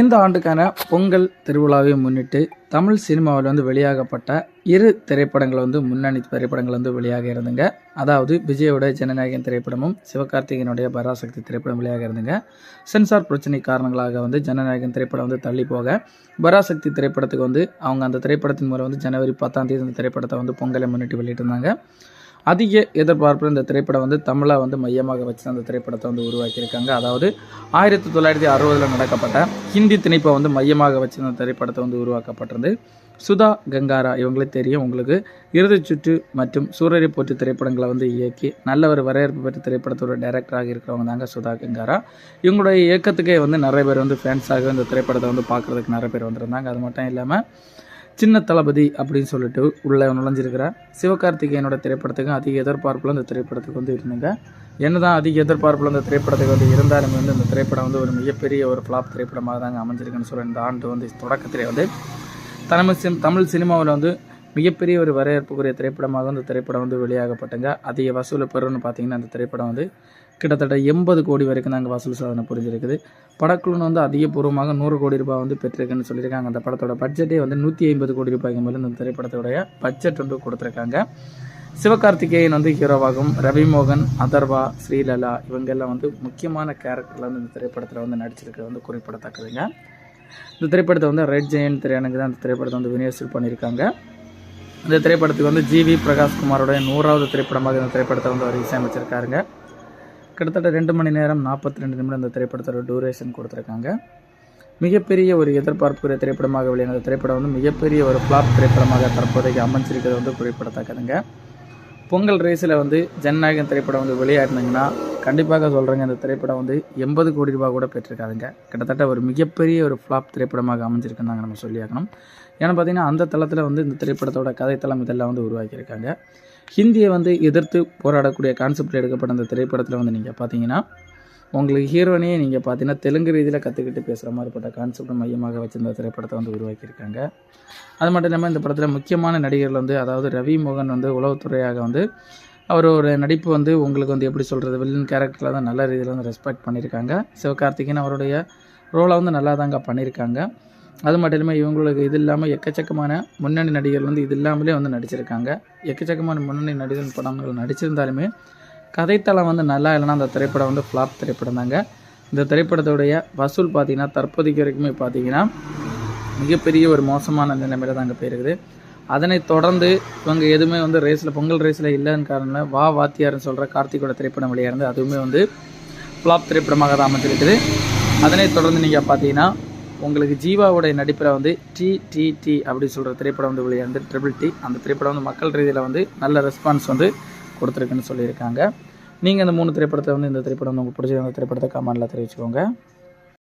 இந்த ஆண்டுக்கான பொங்கல் திருவிழாவை முன்னிட்டு தமிழ் சினிமாவில் வந்து வெளியாகப்பட்ட இரு திரைப்படங்கள் வந்து முன்னணி திரைப்படங்கள் வந்து வெளியாக இருந்துங்க. அதாவது விஜயோட ஜனநாயகன் திரைப்படமும் சிவகார்த்திகேயனுடைய பராசக்தி திரைப்படம் வெளியாக இருந்துங்க. சென்சார் பிரச்சனை காரணங்களாக வந்து ஜனநாயகன் திரைப்படம் வந்து தள்ளி போக பராசக்தி திரைப்படத்துக்கு வந்து அவங்க அந்த திரைப்படத்தின் மூலம் வந்து ஜனவரி பத்தாம் தேதி அந்த திரைப்படத்தை வந்து பொங்கலை முன்னிட்டு வெளியிட்டிருந்தாங்க. அதிக எதிர்பார்ப்பு இந்த திரைப்படம் வந்து தமிழை வந்து மையமாக வச்சு அந்த திரைப்படத்தை வந்து உருவாக்கியிருக்காங்க. அதாவது ஆயிரத்தி தொள்ளாயிரத்தி அறுபதில் நடக்கப்பட்ட ஹிந்தி திணைப்பை வந்து மையமாக வச்சு அந்த திரைப்படத்தை வந்து உருவாக்கப்பட்டிருந்து சுதா கங்காரா இவங்களே தெரியும். உங்களுக்கு இறுதி சுற்று மற்றும் சூரரை போற்று திரைப்படங்களை வந்து இயக்கி நல்ல ஒரு வரவேற்பு பெற்ற திரைப்படத்தோட டைரக்டராக இருக்கிறவங்க தாங்க சுதா கங்காரா. இவங்களுடைய இயக்கத்துக்கே வந்து நிறைய பேர் வந்து ஃபேன்ஸாக இந்த திரைப்படத்தை வந்து பார்க்குறதுக்கு நிறைய பேர் வந்திருந்தாங்க. அது மட்டும் இல்லாமல் சின்ன தளபதி அப்படின்னு சொல்லிட்டு உள்ளே நுழைஞ்சிருக்கிற சிவகார்த்திகேயனோட திரைப்படத்துக்கு அதிக எதிர்பார்ப்பில் இந்த திரைப்படத்துக்கு வந்து இருந்துங்க. என்னதான் அதிக எதிர்பார்ப்பில் இந்த திரைப்படத்துக்கு வந்து இருந்தாலுமே வந்து இந்த திரைப்படம் வந்து ஒரு மிகப்பெரிய ஒரு ஃப்ளாப் திரைப்படமாக தாங்க அமைஞ்சிருக்குன்னு சொல்லி இந்த ஆண்டு வந்து தொடக்கத்திலே வந்து தமிழ் சிம் தமிழ் சினிமாவில் வந்து மிகப்பெரிய ஒரு வரவேற்புக்குரிய திரைப்படமாக இந்த திரைப்படம் வந்து வெளியாகப்பட்டுங்க. அதிக வசூல் பெறும்னு பார்த்தீங்கன்னா அந்த திரைப்படம் வந்து கிட்டத்தட்ட எண்பது கோடி வரைக்கும் அங்கே வசூல் சாதனை புரிஞ்சிருக்குது. படக்குழுன்னு வந்து அதிகபூர்வமாக நூறு கோடி ரூபாய் வந்து பெற்றிருக்குன்னு சொல்லியிருக்காங்க. அந்த படத்தோட பட்ஜெட்டே வந்து நூற்றி ஐம்பது கோடி ரூபாய்க்கு மேலே இந்த திரைப்படத்தோடைய பட்ஜெட் வந்து கொடுத்துருக்காங்க. சிவகார்த்திகேயன் வந்து ஹீரோவாகும் ரவிமோகன் அதர்வா ஸ்ரீலலா இவங்கெல்லாம் வந்து முக்கியமான கேரக்டரில் வந்து இந்த திரைப்படத்தில் வந்து நடிச்சிருக்கிறது வந்து குறிப்பிடத்தக்கதுங்க. இந்த திரைப்படத்தை வந்து ரெட் ஜெயன் திரையனுக்கு தான் அந்த திரைப்படத்தை வந்து விநியோகம் பண்ணியிருக்காங்க. இந்த திரைப்படத்துக்கு வந்து ஜிவி பிரகாஷ்குமாரோடைய நூறாவது திரைப்படமாக இந்த திரைப்படத்தை வந்து அவர் இசையமைச்சிருக்காருங்க. கிட்டத்தட்ட ரெண்டு மணி நேரம் நாற்பத்தி ரெண்டு நிமிடம் இந்த திரைப்படத்தோட டூரேஷன் கொடுத்துருக்காங்க. மிகப்பெரிய ஒரு எதிர்பார்ப்புக்குரிய திரைப்படமாக வெளியான திரைப்படம் வந்து மிகப்பெரிய ஒரு ஃப்ளாப் திரைப்படமாக தற்போதைக்கு அமைஞ்சிருக்கிறது வந்து குறிப்பிடத்தக்கதுங்க. பொங்கல் ரேஸில் வந்து ஜனநாயகம் திரைப்படம் வந்து வெளியாயிருந்தீங்கன்னா கண்டிப்பாக சொல்கிறேங்க இந்த திரைப்படம் வந்து எண்பது கோடி ரூபாய் கூட பெற்றிருக்காதுங்க. கிட்டத்தட்ட ஒரு மிகப்பெரிய ஒரு ஃப்ளாப் திரைப்படமாக அமைஞ்சிருக்குன்னு நாங்கள் நம்ம சொல்லியாகணும். ஏன்னா பார்த்தீங்கன்னா அந்த தளத்தில் வந்து இந்த திரைப்படத்தோட கதைத்தளம் இதெல்லாம் வந்து உருவாக்கியிருக்காங்க. ஹிந்தியை வந்து எதிர்த்து போராடக்கூடிய கான்செப்ட் எடுக்கப்பட்ட அந்த திரைப்படத்தில் வந்து நீங்கள் பார்த்தீங்கன்னா உங்களுக்கு ஹீரோனையே நீங்கள் பார்த்தீங்கன்னா தெலுங்கு ரீதியில் கற்றுக்கிட்டு பேசுகிற மாதிரிப்பட்ட கான்செப்டை மையமாக வச்சிருந்த திரைப்படத்தை வந்து உருவாக்கியிருக்காங்க. அது மட்டும் இல்லாமல் இந்த படத்தில் முக்கியமான நடிகர்கள் வந்து அதாவது ரவி மோகன் வந்து உளவுத்துறையாக வந்து அவர் ஒரு நடிப்பு வந்து உங்களுக்கு வந்து எப்படி சொல்கிறது வில்லன் கேரக்டரில் தான் நல்ல ரீதியில் வந்து ரெஸ்பெக்ட் பண்ணியிருக்காங்க. சிவகார்த்திகேயன் அவருடைய ரோலை வந்து நல்லா தாங்க பண்ணியிருக்காங்க. அது மட்டும் இல்லாமல் இவங்களுக்கு இது இல்லாமல் எக்கச்சக்கமான முன்னணி நடிகர்கள் வந்து இது இல்லாமலே வந்து நடிச்சிருக்காங்க. எக்கச்சக்கமான முன்னணி நடிகர் படங்கள் நடிச்சிருந்தாலுமே கதைத்தளம் வந்து நல்லா இல்லைன்னா அந்த திரைப்படம் வந்து ஃப்ளாப் திரைப்படம் தாங்க. இந்த திரைப்படத்துடைய வசூல் பார்த்தீங்கன்னா தற்போதைக்கு வரைக்குமே பார்த்தீங்கன்னா மிகப்பெரிய ஒரு மோசமான நிலைமையில தாங்க போயிருக்குது. அதனை தொடர்ந்து இவங்க எதுவுமே வந்து ரேஸில் பொங்கல் ரேஸில் இல்லைன்னு காரணம் வா வாத்தியார்னு சொல்கிற கார்த்திகோட திரைப்படம் வெளியாகிறது அதுவுமே வந்து ஃப்ளாப் திரைப்படமாக தான் அமைஞ்சிருக்குது. அதனைத் தொடர்ந்து நீங்கள் பார்த்தீங்கன்னா உங்களுக்கு ஜீவாவுடைய நடிப்பில் வந்து டி டி டி அப்படின்னு சொல்கிற திரைப்படம் வந்து வெளியாந்து ட்ரிபிள் டி அந்த திரைப்படம் வந்து மக்கள் ரீதியில் வந்து நல்ல ரெஸ்பான்ஸ் வந்து கொடுத்துருக்குன்னு சொல்லியிருக்காங்க. நீங்கள் இந்த மூணு திரைப்படத்தை வந்து இந்த திரைப்படம் உங்களுக்கு பிடிச்சிருந்த அந்த திரைப்படத்தை கமெண்டில் தெரிவிச்சுக்கோங்க.